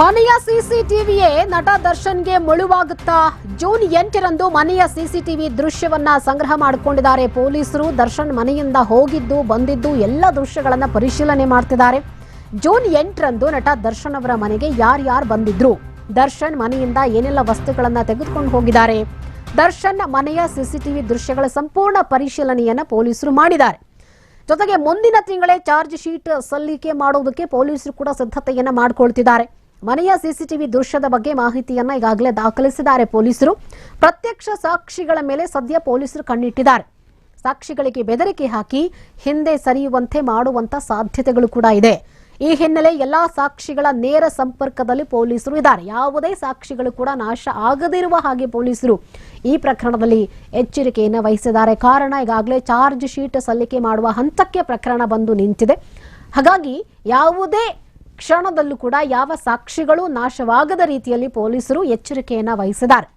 ಮನೆಯ ಸಿಸಿಟಿವಿಯೇ ನಟ ದರ್ಶನ್ಗೆ ಮುಳುವಾಗುತ್ತಾ ಜೂನ್ ಎಂಟರಂದು ಮನೆಯ ಸಿಸಿಟಿವಿ ದೃಶ್ಯವನ್ನ ಸಂಗ್ರಹ ಮಾಡಿಕೊಂಡಿದ್ದಾರೆ. ಪೊಲೀಸರು ದರ್ಶನ್ ಮನೆಯಿಂದ ಹೋಗಿದ್ದು ಬಂದಿದ್ದು ಎಲ್ಲ ದೃಶ್ಯಗಳನ್ನ ಪರಿಶೀಲನೆ ಮಾಡ್ತಿದ್ದಾರೆ. ಜೂನ್ ಎಂಟರಂದು ನಟ ದರ್ಶನ್ ಅವರ ಮನೆಗೆ ಯಾರ್ಯಾರು ಬಂದಿದ್ರು. ದರ್ಶನ್ ಮನೆಯಿಂದ ಏನೆಲ್ಲ ವಸ್ತುಗಳನ್ನ ತೆಗೆದುಕೊಂಡು ಹೋಗಿದ್ದಾರೆ. ದರ್ಶನ್ ಮನೆಯ ಸಿಸಿಟಿವಿ ದೃಶ್ಯಗಳ ಸಂಪೂರ್ಣ ಪರಿಶೀಲನೆಯನ್ನ ಪೊಲೀಸರು ಮಾಡಿದ್ದಾರೆ. ಜೊತೆಗೆ ಮುಂದಿನ ತಿಂಗಳೇ ಚಾರ್ಜ್ ಶೀಟ್ ಸಲ್ಲಿಕೆ ಮಾಡುವುದಕ್ಕೆ ಪೊಲೀಸರು ಕೂಡ ಸಿದ್ಧತೆಯನ್ನ ಮಾಡಿಕೊಳ್ತಿದ್ದಾರೆ. ಮನೆಯ ಸಿಸಿಟಿವಿ ದೃಶ್ಯದ ಬಗ್ಗೆ ಮಾಹಿತಿಯನ್ನ ಈಗಾಗಲೇ ದಾಖಲಿಸಿದ್ದಾರೆ ಪೊಲೀಸರು. ಪ್ರತ್ಯಕ್ಷ ಸಾಕ್ಷಿಗಳ ಮೇಲೆ ಸದ್ಯ ಪೊಲೀಸರು ಕಣ್ಣಿಟ್ಟಿದ್ದಾರೆ. ಸಾಕ್ಷಿಗಳಿಗೆ ಬೆದರಿಕೆ ಹಾಕಿ ಹಿಂದೆ ಸರಿಯುವಂತೆ ಮಾಡುವಂತ ಸಾಧ್ಯತೆಗಳು ಕೂಡ ಇದೆ. ಈ ಹಿನ್ನೆಲೆ ಎಲ್ಲಾ ಸಾಕ್ಷಿಗಳ ನೇರ ಸಂಪರ್ಕದಲ್ಲಿ ಪೊಲೀಸರು ಇದ್ದಾರೆ. ಯಾವುದೇ ಸಾಕ್ಷಿಗಳು ಕೂಡ ನಾಶ ಆಗದಿರುವ ಹಾಗೆ ಪೊಲೀಸರು ಈ ಪ್ರಕರಣದಲ್ಲಿ ಎಚ್ಚರಿಕೆಯನ್ನು ವಹಿಸಿದ್ದಾರೆ. ಕಾರಣ ಈಗಾಗಲೇ ಚಾರ್ಜ್ ಶೀಟ್ ಸಲ್ಲಿಕೆ ಮಾಡುವ ಹಂತಕ್ಕೆ ಪ್ರಕರಣ ಬಂದು ನಿಂತಿದೆ. ಹಾಗಾಗಿ ಯಾವುದೇ ಕ್ಷಣದಲ್ಲೂ ಕೂಡ ಯಾವ ಸಾಕ್ಷಿಗಳು ನಾಶವಾಗದ ರೀತಿಯಲ್ಲಿ ಪೊಲೀಸರು ಎಚ್ಚರಿಕೆಯನ್ನು ವಹಿಸಿದ್ದಾರೆ.